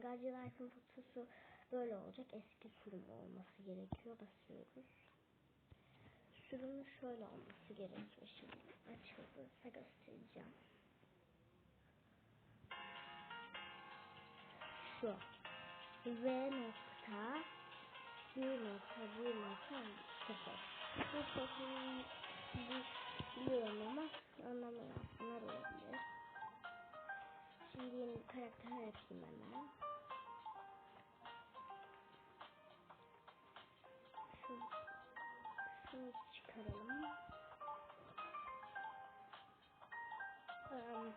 Garci Life'ın fotosu böyle olacak. Eski sürüm olması gerekiyor. Basıyoruz. Sürümün şöyle olması gerekiyor. Şimdi açıldıysa göstereceğim. Şu. V nokta bir nokta bir nokta sıfır. Bu fotoğrafı biliyorum ama Karakter yapayım hemen. Şu, şunu çıkaralım. Um,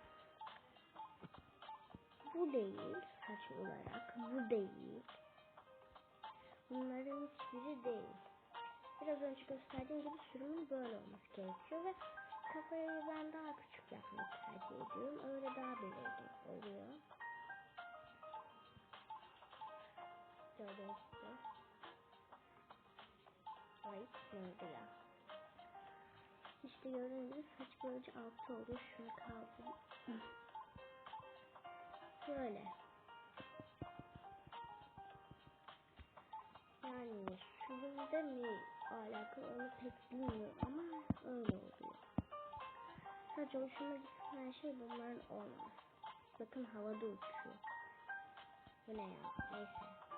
bu değil saç olarak. Bu değil. Bunların hiçbiri değil. Biraz önce gösterdiğim gibi sürümün böyle olması gerekiyor ve kafayı ben daha küçük yapmayı Gibi. Ay neydi ya? İşte gördüğünüz gibi saç böylece altı oluyor. Şunu kaldı. Böyle. Yani sürümde mi alakalı onu pek bilmiyorum ama öyle oluyor. Sadece hoşuma gitmeyen şey bunların olmaz. Bakın havada uçuyor. Bu ne ya? Neyse.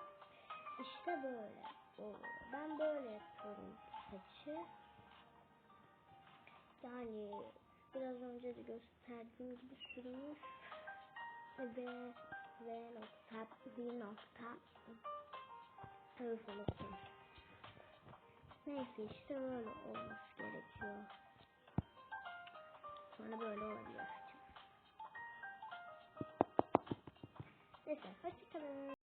İşte böyle oluyor. Ben böyle yapıyorum saçı. Yani biraz önce de gösterdiğim gibi sürmüş ve ve nokta bir nokta tarafı unuttum. Neyse işte öyle olması gerekiyor. Sonra böyle olabilir. Neyse hoşçakalın.